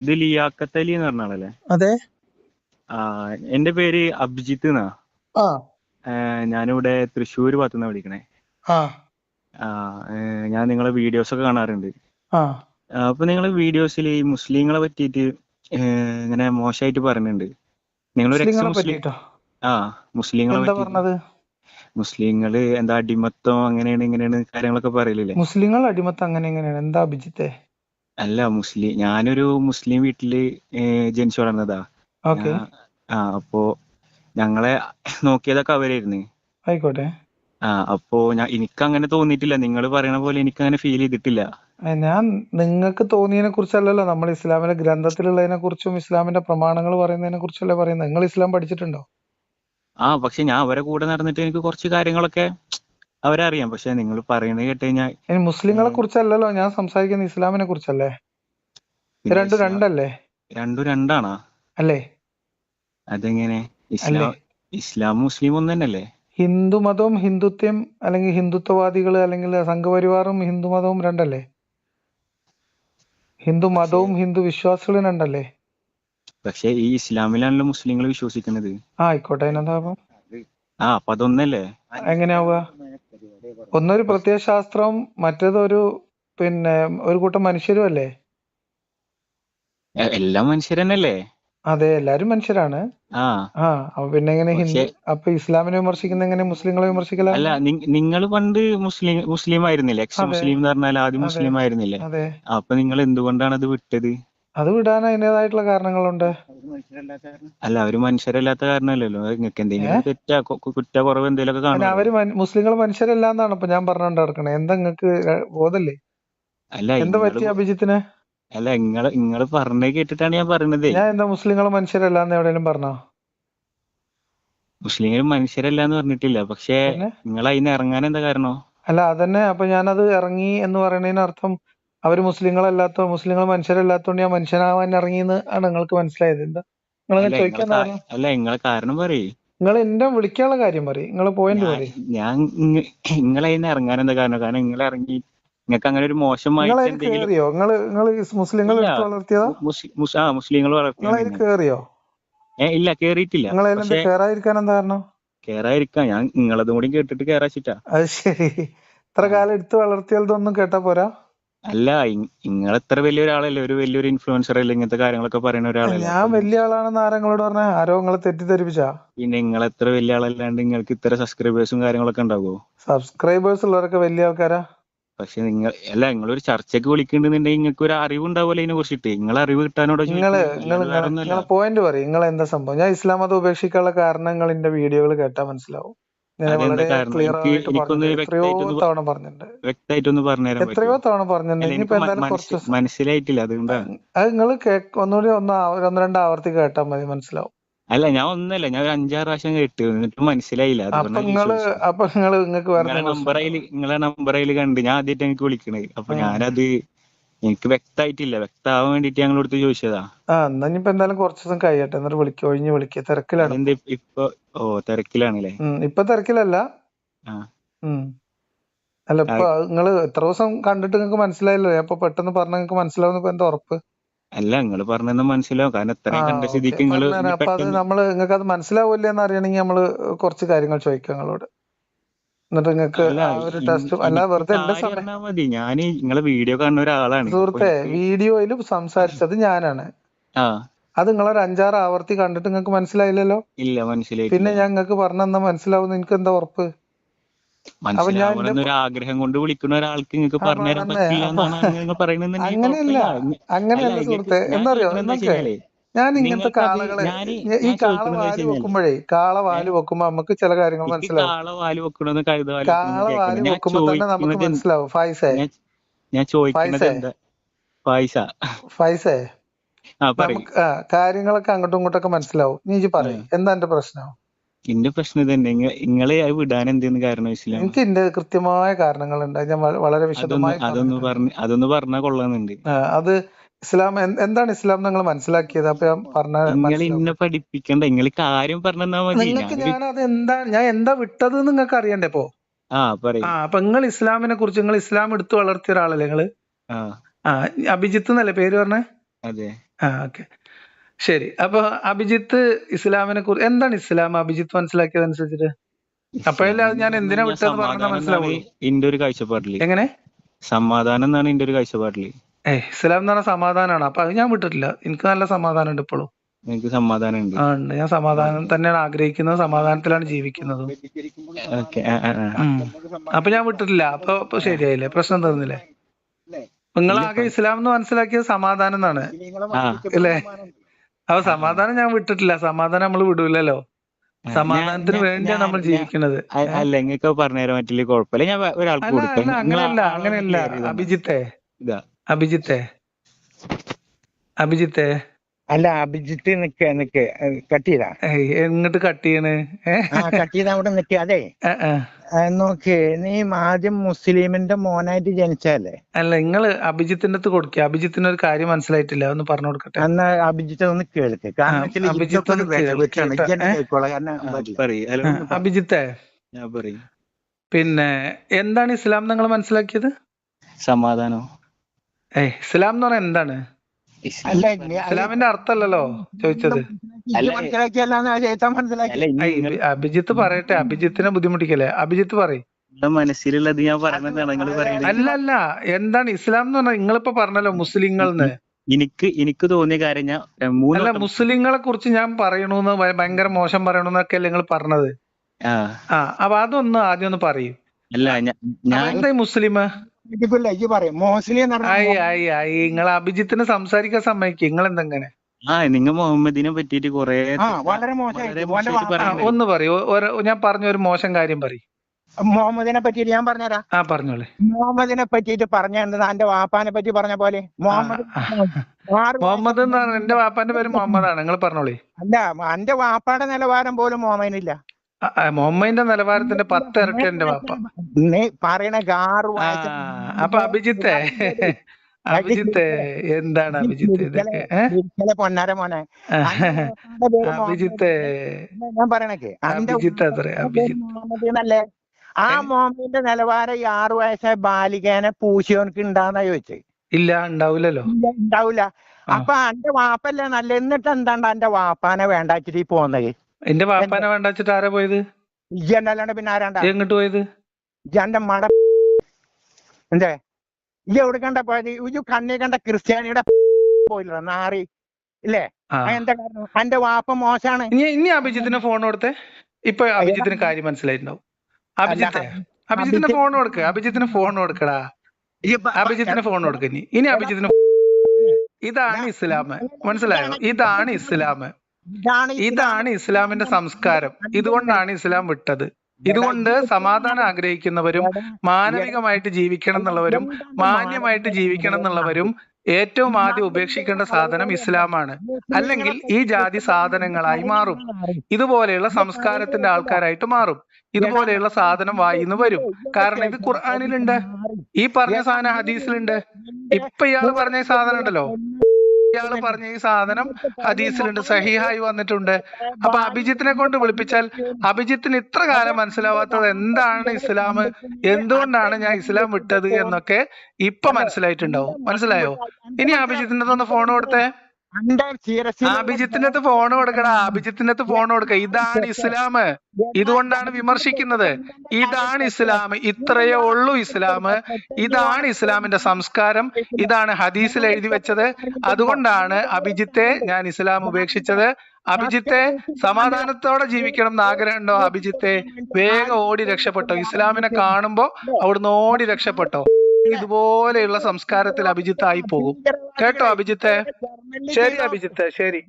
ഇത് ലിയാക്കത്ത് അലി എന്ന് പറഞ്ഞ ആളല്ലേ? അതെ. ആ എന്റെ പേര് അഭിജിത്ത് എന്നാ. ആ. ഞാനിവിടെ തൃശ്ശൂർ ഭാഗത്തുനിന്നാ വിളിക്കണേ. ആ. ഞാൻ നിങ്ങളെ വീഡിയോസ് ഒക്കെ കാണാറുണ്ട്. ആ. ആ, അപ്പൊ നിങ്ങളെ വീഡിയോസിൽ ഈ മുസ്ലിങ്ങളെ പറ്റിയിട്ട് ഏ, ഇങ്ങനെ മോശമായിട്ട് പറയുന്നുണ്ട് നിങ്ങളൊരു എക്സ് മുസ്ലിങ്ങളെ മുസ്ലിം പറ്റിട്ടോ? ആ മുസ്ലിങ്ങളെ എന്താ പറ്റി പറഞ്ഞത്? മുസ്ലിങ്ങൾ എന്താ അടിമത്തം അങ്ങനെയാണ് ഇങ്ങനെയാണ് കാര്യങ്ങളൊക്കെ പറയലില്ലേ? മുസ്ലിങ്ങൾ അടിമത്തം അങ്ങനെ എങ്ങനെയാണ് എന്താ അഭിജിത്തെ? അല്ല മുസ്ലിം ഞാനൊരു മുസ്ലിം വീട്ടിൽ ജനിച്ചു വളർന്നതാ. ഓക്കെ. ഞാ- ആ അപ്പോ ഞങ്ങളെ നോക്കിയതൊക്കെ അവരായിരുന്നു. ആയിക്കോട്ടെ. ആ അപ്പോ ഞാൻ എനിക്ക് അങ്ങനെ തോന്നിയിട്ടില്ല. നിങ്ങൾ പറയണ പോലെ എനിക്ക് അങ്ങനെ ഫീൽ ചെയ്തിട്ടില്ല ഞാൻ നിങ്ങൾക്ക് തോന്നിയതിനെ കുറിച്ചല്ലല്ലോ. നമ്മൾ ഇസ്ലാമിന്റെ ഗ്രന്ഥത്തിലുള്ളതിനെ കുറിച്ചും ഇസ്ലാമിന്റെ പ്രമാണങ്ങൾ പറയുന്നതിനെ കുറിച്ചല്ലേ പറയുന്നത്. നിങ്ങൾ ഇസ്ലാം പഠിച്ചിട്ടുണ്ടോ? ആ പക്ഷെ ഞാൻ അവരെ കൂടെ നടന്നിട്ട് എനിക്ക് കുറച്ച് കാര്യങ്ങളൊക്കെ അവരറിയാം. പക്ഷെ നിങ്ങൾ പറയുന്നത് കേട്ട് കഴിഞ്ഞാൽ മുസ്ലിങ്ങളെ കുറിച്ചല്ലല്ലോ. ഞാൻ സംസാരിക്കുന്നത് ഇസ്ലാമിനെ കുറിച്ചല്ലേ? രണ്ടു രണ്ടും രണ്ടല്ലേ? രണ്ടും രണ്ടാണോ? അല്ലേ? അതെങ്ങനെ? ഇസ്ലാം ഇസ്ലാം മുസ്ലിം ഒന്നു തന്നെയല്ലേ? ഹിന്ദു മതവും ഹിന്ദുത്വം അല്ലെങ്കിൽ ഹിന്ദുത്വവാദികൾ അല്ലെങ്കിൽ സംഘപരിവാറും ഹിന്ദു മതവും രണ്ടല്ലേ? ഹിന്ദു മതവും ഹിന്ദു വിശ്വാസികളും രണ്ടല്ലേ? പക്ഷെ ഈ ഇസ്ലാമിലാണല്ലോ മുസ്ലിങ്ങൾ വിശ്വസിക്കുന്നത്. ആയിക്കോട്ടെ. അതിനെന്താ ആ അപ്പൊ അതൊന്നല്ലേ? എങ്ങനെയാവുക? ഒന്നൊരു പ്രത്യയശാസ്ത്രവും മറ്റേതൊരു പിന്നെ ഒരു കൂട്ടം മനുഷ്യരും അല്ലേ? എല്ലാ മനുഷ്യർ അതെ എല്ലാരും മനുഷ്യരാണ്. ആ. അപ്പൊ പിന്നെ എങ്ങനെ ഹിന്ദു അപ്പൊ ഇസ്ലാമിനെ വിമർശിക്കുന്ന എങ്ങനെ മുസ്ലിങ്ങളെ വിമർശിക്കലാണ് അല്ല നിങ്ങൾ പണ്ട് മുസ്ലിം മുസ്ലിം ആയിരുന്നില്ലേ എക്സ് മുസ്ലിം എന്ന് പറഞ്ഞാൽ ആദ്യം മുസ്ലിം ആയിരുന്നില്ലേ അപ്പൊ നിങ്ങൾ എന്തുകൊണ്ടാണ് അത് വിട്ടത്? അത് വിടാൻ അതിന്റെതായിട്ടുള്ള കാരണങ്ങളുണ്ട്. അല്ല അവർ മനുഷ്യരല്ലാത്ത കാരണമല്ലല്ലോ. നിങ്ങൾക്ക് എന്തെങ്കിലും തെറ്റാ കുറ്റ കുറവ് എന്തെങ്കിലുമൊക്കെ കാണുമല്ലോ. അവർ മുസ്ലിങ്ങൾ മനുഷ്യരല്ല എന്നാണ് ഇപ്പൊ ഞാൻ പറഞ്ഞോണ്ട് നടക്കണേ. എന്താ നിങ്ങക്ക് ബോധല്ലേ? അല്ല എന്താ പറ്റി അഭിജിത്തിന്? അല്ല ഇങ്ങൾ ഇങ്ങൾ പറഞ്ഞേ കേട്ടിട്ടാണ് ഞാൻ പറഞ്ഞത്. ഞാൻ എന്താ മുസ്ലിങ്ങൾ മനുഷ്യരല്ല എന്ന് എവിടെയെങ്കിലും പറഞ്ഞോ? മുസ്ലിങ്ങൾ മനുഷ്യരല്ല എന്ന് പറഞ്ഞിട്ടില്ല. പക്ഷെ നിങ്ങൾ അതിന് ഇറങ്ങാൻ എന്താ കാരണോ? അല്ല അതന്നെ. അപ്പൊ ഞാനത് ഇറങ്ങി എന്ന് പറയുന്നതിന് അർത്ഥം അവർ മുസ്ലിങ്ങളല്ലാത്ത മുസ്ലിങ്ങൾ മനുഷ്യരല്ലാത്തോണ്ട് ഞാൻ മനുഷ്യനാവാൻ ഇറങ്ങിയെന്ന് ആണ് നിങ്ങൾക്ക് മനസ്സിലായത്. എന്താ? ഇങ്ങളെ ചോദിക്കാൻ കാരണം? അല്ല ഇങ്ങളെ കാരണം പറയ്. നിങ്ങൾ എന്റെ വിളിക്കാനുള്ള കാര്യം പറയും. നിങ്ങൾ പോയിന്റ് പറയും ഞാൻ നിങ്ങളെ ഇറങ്ങാൻ എന്താ കാരണം? കാരണം നിങ്ങൾ ഇറങ്ങി നിങ്ങൾക്ക് അങ്ങനെ ഒരു എന്തെങ്കിലും കേറിയോ? നിങ്ങൾ നിങ്ങൾ മുസ്ലിങ്ങൾ വളർത്തിയതാ? മുസ്ലിങ്ങൾ എന്നെ കേറിയോ? ഏ ഇല്ല കേറിയിട്ടില്ല. നിങ്ങൾ കേറാതിരിക്കാൻ എന്താ കാരണം? കേറാതിരിക്കാം ഞാൻ നിങ്ങളതും കൂടി കേട്ടിട്ട് കേറാച്ചിട്ടാ. അത് ശരി. ഇത്ര കാലം എടുത്തു വളർത്തിയതൊന്നും കേട്ടാ പോരാ? അല്ല നിങ്ങൾ എത്ര വലിയ ഒരാളല്ലേ ഒരു വലിയൊരു ഇൻഫ്ലുവൻസർ അല്ലേ? ഇങ്ങനത്തെ കാര്യങ്ങളൊക്കെ പറയുന്ന ഒരാളല്ലേ? ഞാൻ വലിയ ആളാണെന്ന് ആരെങ്ങളോട് പറഞ്ഞ ആരോ നിങ്ങളെ തെറ്റിദ്ധരിപ്പിച്ചാ. പിന്നെ നിങ്ങൾ എത്ര വലിയ ആളല്ലാണ്ട് നിങ്ങൾക്ക് ഇത്ര സബ്സ്ക്രൈബേഴ്സും കാര്യങ്ങളൊക്കെ ഉണ്ടാവുമോ സബ്സ്ക്രൈബേഴ്സ് ഉള്ളവരൊക്കെ വലിയ ആൾക്കാരാ. പക്ഷെ നിങ്ങൾ അല്ല നിങ്ങൾ ഒരു ചർച്ചയ്ക്ക് വിളിക്കുന്നുണ്ടെങ്കിൽ നിങ്ങൾക്ക് ഒരു അറിവ് ഉണ്ടാവുമല്ലോ ഇതിനെ കുറിച്ചിട്ട്. നിങ്ങൾ അറിവ് കിട്ടാനോടോ നിങ്ങൾ നിങ്ങൾ നിങ്ങളെ പോയിന്റ് പറയും. നിങ്ങൾ എന്താ സംഭവം? ഞാൻ ഇസ്ലാം മതം ഉപേക്ഷിക്കാനുള്ള കാരണങ്ങൾ എന്റെ വീഡിയോകൾ കേട്ടാൽ മനസ്സിലാവും. എത്രയോ തവണ പറഞ്ഞിട്ടുണ്ട്. മനസ്സിലായിട്ടില്ല അതുകൊണ്ടാണ് അത് നിങ്ങൾ ഒന്നുകൂടി ഒന്ന് ഒന്ന് രണ്ട് ആവർത്തി കേട്ടാൽ മതി മനസ്സിലാവും. അല്ല ഞാൻ ഒന്നല്ല ഞാൻ ഒരു അഞ്ചാറ് പ്രാവശ്യം കേട്ടു എന്നിട്ട് മനസ്സിലായില്ല. നിങ്ങൾ നമ്പർ അതിൽ നിങ്ങളെ നമ്പർ അതിൽ കണ്ട് ഞാൻ ആദ്യമായിട്ട് എനിക്ക് വിളിക്കണേ അപ്പൊ. ഞാനത് എനിക്ക് വ്യക്തമായിട്ടില്ല വ്യക്തമാവാൻ വേണ്ടിട്ട് ഞങ്ങളോട് ചോദിച്ചതാ. ആ എന്നാ ഇനിയിപ്പോ എന്തായാലും കുറച്ച് ദിവസം കഴിയട്ടെ. എന്നിട്ട് വിളിക്ക് ഒഴിഞ്ഞ് വിളിക്കുക തിരക്കിലാണ്. എന്ത് ഇപ്പൊ ഇപ്പൊ ഓ തിരക്കിലാണല്ലേ? ഉം ഇപ്പൊ തിരക്കിലല്ല. അല്ല ഇപ്പൊ നിങ്ങൾ എത്ര ദിവസം കണ്ടിട്ട് നിങ്ങക്ക് മനസ്സിലായില്ലേ? അപ്പൊ പെട്ടെന്ന് പറഞ്ഞ നിങ്ങക്ക് മനസ്സിലാവുന്ന ഇപ്പൊ എന്താ ഉറപ്പ്? അല്ല നിങ്ങൾ പറഞ്ഞെന്ന് മനസ്സിലാവും. കാരണം ഇത്രയും കണ്ട സ്ഥിതിക്ക് ഇനി അപ്പൊ അത് നമ്മൾ നിങ്ങൾക്ക് അത് മനസ്സിലാവില്ല എന്ന് അറിയണമെങ്കിൽ നമ്മൾ കുറച്ച് കാര്യങ്ങൾ ചോദിക്കാം നിങ്ങളോട്. എന്നിട്ട് നിങ്ങൾക്ക് ഒരു ടെസ്റ്റ് അല്ല വെറുതെ മതി. ഞാൻ നിങ്ങളെ വീഡിയോ കാണുന്ന ഒരാളാണ്. സുഹൃത്തെ വീഡിയോയിലും സംസാരിച്ചത് ഞാനാണ്. അത് നിങ്ങളൊരു അഞ്ചാറ് ആവർത്തി കണ്ടിട്ട് നിങ്ങൾക്ക് മനസ്സിലായില്ലല്ലോ? ഇല്ല മനസ്സിലായി പിന്നെ ഞാൻ നിങ്ങൾക്ക് പറഞ്ഞെന്നാ മനസ്സിലാവുന്ന എനിക്ക് എന്താ ഉറപ്പ്? അപ്പൊ ഞാൻ എന്റെ ആഗ്രഹം കൊണ്ട് വിളിക്കുന്ന ഒരാൾക്ക് നിങ്ങൾക്ക് പറഞ്ഞുതരാൻ പറ്റില്ല നിങ്ങൾ അങ്ങനെയല്ല. അങ്ങനെയല്ല സുഹൃത്തെ. എന്നറിയോ? കഴിഞ്ഞാലേ ഞാൻ ഇങ്ങനത്തെ കാളകളെ ഈ കാള വാൽ വെക്കുമ്പോഴേ കാള വാൽ വെക്കുമ്പോ നമുക്ക് ചില കാര്യങ്ങൾ മനസ്സിലാവും. കാള വാൽ വെക്കണമെന്ന് കാള വെക്കുമ്പോ തന്നെ നമുക്ക് മനസ്സിലാവും. ഫൈസേ? ഞാൻ ചോദിക്കുന്നത് ഫൈസേ? ഫൈസേ. നമുക്ക് കാര്യങ്ങളൊക്കെ അങ്ങോട്ടും ഇങ്ങോട്ടൊക്കെ മനസ്സിലാവും. നീ പറയ്. എന്താ എന്റെ പ്രശ്നം? എന്റെ പ്രശ്നം തന്നെ. നിങ്ങളെ അത് വിടാൻ എന്തെന്ന് കാരണം വെച്ചില്ല? എനിക്ക് എന്റെ കൃത്യമായ കാരണങ്ങളുണ്ട്. ഞാൻ വളരെ വിശദമായി അതൊന്ന് പറഞ്ഞു അതൊന്ന് പറഞ്ഞാൽ കൊള്ളാന്നുണ്ട്. അത് ഇസ്ലാം എന്താണ് ഇസ്ലാം നിങ്ങൾ മനസ്സിലാക്കിയത്? അപ്പൊ ഞാൻ പറഞ്ഞ നിങ്ങൾ പഠിപ്പിക്കണ്ട നിങ്ങൾ കാര്യം പറഞ്ഞാ മതി. നിങ്ങൾക്ക് ഞാൻ അത് എന്താ ഞാൻ എന്താ വിട്ടത് നിങ്ങൾക്ക് അറിയണ്ടേ ഇപ്പോ? ആ അപ്പൊ നിങ്ങൾ ഇസ്ലാമിനെ കുറിച്ച് നിങ്ങൾ ഇസ്ലാം എടുത്തു വളർത്തിയ ഒരാളല്ലേ നിങ്ങൾ? ആ. അഭിജിത്ത് എന്നല്ലേ പേര് പറഞ്ഞേ? അതെ. ആ ഓക്കെ. ശരി അപ്പൊ അഭിജിത്ത് ഇസ്ലാമിനെ കുറിച്ച് എന്താണ് ഇസ്ലാം? അഭിജിത്ത് മനസ്സിലാക്കിയത് അനുസരിച്ചിട്ട് അപ്പോഴല്ലേ അത് ഞാൻ എന്തിനാ വിട്ടത് പറഞ്ഞാൽ മനസ്സിലാവും എന്റെ ഒരു കാഴ്ചപ്പാടിൽ. എങ്ങനെ? സമാധാനം എന്നാണ് എന്റെ ഒരു കാഴ്ചപ്പാടിൽ. ഏ ഇസ്ലാം എന്ന് പറഞ്ഞ സമാധാനമാണ് അപ്പൊ അത് ഞാൻ വിട്ടിട്ടില്ല. എനിക്ക് നല്ല സമാധാനം ഉണ്ട് ഇപ്പോഴും. എനിക്ക് സമാധാനം ഉണ്ട് ആ ഉണ്ട്. ഞാൻ സമാധാനം തന്നെയാണ് ആഗ്രഹിക്കുന്നത്. സമാധാനത്തിലാണ് ജീവിക്കുന്നത്. ഓക്കെ അപ്പൊ ഞാൻ വിട്ടിട്ടില്ല. അപ്പൊ അപ്പൊ ശരിയായില്ലേ? പ്രശ്നം തീർന്നില്ലേ? നിങ്ങൾ ആകെ ഇസ്ലാം എന്ന് മനസ്സിലാക്കിയത് സമാധാനം എന്നാണ്. അല്ലേ അപ്പൊ സമാധാനം ഞാൻ വിട്ടിട്ടില്ല. സമാധാനം നമ്മൾ വിടൂലല്ലോ. സമാധാനത്തിന് വേണ്ടിയാണ് നമ്മൾ ജീവിക്കുന്നത്. അല്ല നിങ്ങൾക്ക് പറഞ്ഞുതരാൻ പറ്റില്ല കുഴപ്പമില്ല. ഞാൻ ഒരാൾക്ക് കൊടുക്കാം. അങ്ങനെയല്ല അങ്ങനെയല്ല. അഭിജിത്തെ. ഇതാ. അഭിജിത്തെ. അഭിജിത്തെ. അല്ല അഭിജിത്ത് നിക്ക് നിക്ക്. കട്ട് ചെയ്താ എങ്ങോട്ട് കട്ട് ചെയ്യണ്? ആ കട്ട് ചെയ്താ അവിടെ നിക്ക്. അതെ. ആ, ആ. ആ, നോക്ക് നീ ആദ്യം മുസ്ലിമിന്റെ മോനായിട്ട് ജനിച്ചല്ലേ അല്ല നിങ്ങൾ അഭിജിത്തിന്റെ അടുത്ത് കൊടുക്കുക അഭിജിത്തിന് ഒരു കാര്യം മനസ്സിലായിട്ടില്ല. ഒന്ന് പറഞ്ഞു കൊടുക്കട്ടെ. എന്നാ അഭിജിത്ത് ഒന്ന് കേൾക്ക്. അഭിജിത്ത് പിന്നെ എന്താണ് ഇസ്ലാം നിങ്ങൾ മനസ്സിലാക്കിയത്? സമാധാനം. ഏയ് ഇസ്ലാം എന്ന് പറഞ്ഞാൽ എന്താണ്? ഇസ്ലാമിന്റെ അർത്ഥമല്ലല്ലോ ചോദിച്ചത്. അഭിജിത്ത് പറയട്ടെ അഭിജിത്തിനെ ബുദ്ധിമുട്ടിക്കല്ലേ? അഭിജിത്ത് പറയും. മനസ്സിലുള്ളത് ഞാൻ പറയുന്നത് അല്ല അല്ല എന്താണ് ഇസ്ലാം എന്ന് പറഞ്ഞാൽ നിങ്ങളിപ്പോ പറഞ്ഞല്ലോ മുസ്ലിങ്ങൾ എനിക്ക് എനിക്ക് തോന്നിയ കാര്യം ഞാൻ ഏ, മൂന്ന് അല്ല മുസ്ലിങ്ങളെ കുറിച്ച് ഞാൻ പറയണൂന്ന് ഭയ- ഭയങ്കര മോശം പറയണെന്നൊക്കെ അല്ലേ നിങ്ങൾ പറഞ്ഞത്? ആ. ആ അപ്പൊ അതൊന്ന് ആദ്യം ഒന്ന് പറയും. അല്ല ഞാൻ ഞാൻ എന്താ ഈ മുസ്ലിം പറയും. ആയി നിങ്ങൾ അഭിജിത്തിനെ സംസാരിക്കാൻ സമ്മതിക്കും? നിങ്ങൾ എന്തെങ്ങനെ? ആ നിങ്ങൾ മുഹമ്മദിനെ പറ്റിയിട്ട് കൊറേ ആ വളരെ. ഒന്ന് പറയൂ. ഞാൻ പറഞ്ഞ ഒരു മോശം കാര്യം പറയും. മുഹമ്മദിനെ പറ്റിയിട്ട് ഞാൻ പറഞ്ഞുതരാം ആ പറഞ്ഞോളെ. മുഹമ്മദിനെ പറ്റിയിട്ട് എന്താ? എന്റെ വാപ്പാനെ പറ്റി പറഞ്ഞ പോലെ. മുഹമ്മദ് ആ, മുഹമ്മദ് എന്ന് പറഞ്ഞ എന്റെ വാപ്പാന്റെ പേര് മുഹമ്മദാണ്. നിങ്ങൾ പറഞ്ഞോളേ. അല്ല എന്റെ വാപ്പാടെ നിലവാരം പോലും മുഹമ്മദിനില്ല. ആ, നിലവാരത്തിന്റെ പത്ത് ഇരട്ടി എന്റെ വാപ്പ. നീ പറയണ ഗാറു അപ്പൊ അഭിജിത്തെ അഭിജിത്തെ എന്താണ് അഭിജിത്ത് ഇതൊക്കെ? പൊന്നാര മോനെ. അഭിജിത്തെ ഞാൻ പറയണേ അഭിജിത്ത് അത്ര അഭിജിത്ത്. ആ മോമിന്റെ നിലവാരം ഈ ആറു വയസ്സായ ബാലികേനെ പൂശിയോനക്ക് ഉണ്ടാന്നാ ചോദിച്ചത് ഇല്ല ഉണ്ടാവില്ലല്ലോ ഇല്ല, ഉണ്ടാവൂല ആ. അപ്പൊ അന്റെ വാപ്പല്ലേ നല്ല എന്നിട്ട് എന്താണ്ട് അന്റെ വാപ്പാനെ വേണ്ടാച്ചിട്ട് ഈ പോന്നത് എന്റെ വാപ്പാനെ വേണ്ട വെച്ചിട്ട് ആരാ പോയത്? ഇജ്ജ് എന്നല്ലാണ്ട് പിന്നെ ആരാണ്ടാ? എങ്ങോട്ട് പോയത്? ഇജ്ജ് അന്റെ മട എന്തേ? ഇജ്ജ് എവിടെ കണ്ട പോയത്? ഇജു കണ്ണി കണ്ട ക്രിസ്ത്യാനിയുടെ പോയില്ല നാറി. ഇല്ലേ? എന്താ കാരണം? എന്റെ വാപ്പ മോശാണ്. ഇനി ഇനി അഭിജിത്തിന് ഫോൺ കൊടുത്തേ. ഇപ്പൊ അഭിജിത്തിന് കാര്യം മനസ്സിലായിട്ടുണ്ടാവും. അഭിജിത്തെ അഭിജിത്തിന് ഫോൺ കൊടുക്ക. അഭിജിത്തിന് ഫോൺ കൊടുക്കടാ. അഭിജിത്തിന് ഫോൺ കൊടുക്ക ഇനി. ഇനി അഭിജിത്തിന് ഇതാണ് ഇസ്ലാം മനസ്സിലായോ? ഇതാണ് ഇസ്ലാം ഇതാണ് ഇസ്ലാമിന്റെ സംസ്കാരം. ഇതുകൊണ്ടാണ് ഇസ്ലാം വിട്ടത്. ഇതുകൊണ്ട് സമാധാനം ആഗ്രഹിക്കുന്നവരും മാനവികമായിട്ട് ജീവിക്കണം എന്നുള്ളവരും മാന്യമായിട്ട് ജീവിക്കണം എന്നുള്ളവരും ഏറ്റവും ആദ്യം ഉപേക്ഷിക്കേണ്ട സാധനം ഇസ്ലാമാണ്. അല്ലെങ്കിൽ ഈ ജാതി സാധനങ്ങളായി മാറും. ഇതുപോലെയുള്ള സംസ്കാരത്തിന്റെ ആൾക്കാരായിട്ട് മാറും. ഇതുപോലെയുള്ള സാധനം വായിന്ന് വരും. കാരണം ഇത് ഖുർആാനിലുണ്ട്. ഈ പറഞ്ഞ സാധനം ഹദീസിലുണ്ട്. ഇപ്പൊ ഇയാൾ പറഞ്ഞ സാധനം ഉണ്ടല്ലോ. ഇയാൾ പറഞ്ഞ ഈ സാധനം ഹദീസിലുണ്ട് സഹിഹായി വന്നിട്ടുണ്ട്. അപ്പൊ അഭിജിത്തിനെ കൊണ്ട് വിളിപ്പിച്ചാൽ അഭിജിത്തിന് ഇത്ര കാലം മനസ്സിലാവാത്തത് എന്താണ് ഇസ്ലാം എന്തുകൊണ്ടാണ് ഞാൻ ഇസ്ലാം വിട്ടത് എന്നൊക്കെ ഇപ്പൊ മനസ്സിലായിട്ടുണ്ടാവും. മനസ്സിലായോ? ഇനി അഭിജിത്തിന്റെ ഒന്ന് ഫോൺ കൊടുത്തേ. അടുത്ത് ഫോൺ കൊടുക്കടാ. അഭിജിത്തിന്റെ അടുത്ത് ഫോൺ കൊടുക്ക. ഇതാണ് ഇസ്ലാം. ഇതുകൊണ്ടാണ് വിമർശിക്കുന്നത്. ഇതാണ് ഇസ്ലാം. ഇത്രയേ ഉള്ളൂ ഇസ്ലാം. ഇതാണ് ഇസ്ലാമിന്റെ സംസ്കാരം. ഇതാണ് ഹദീസിൽ എഴുതി വെച്ചത്. അതുകൊണ്ടാണ് അഭിജിത്തെ ഞാൻ ഇസ്ലാം ഉപേക്ഷിച്ചത്. അഭിജിത്തെ സമാധാനത്തോടെ ജീവിക്കണം എന്ന് ആഗ്രഹമുണ്ടോ അഭിജിത്തെ വേഗം ഓടി രക്ഷപ്പെട്ടോ? ഇസ്ലാമിനെ കാണുമ്പോ അവിടുന്ന് ഓടി രക്ഷപ്പെട്ടോ? ഇതുപോലെയുള്ള സംസ്കാരത്തിൽ അഭിജിത്ത് ആയി പോകും കേട്ടോ അഭിജിത്തെ? ശരി അഭിജിത്തെ ശരി.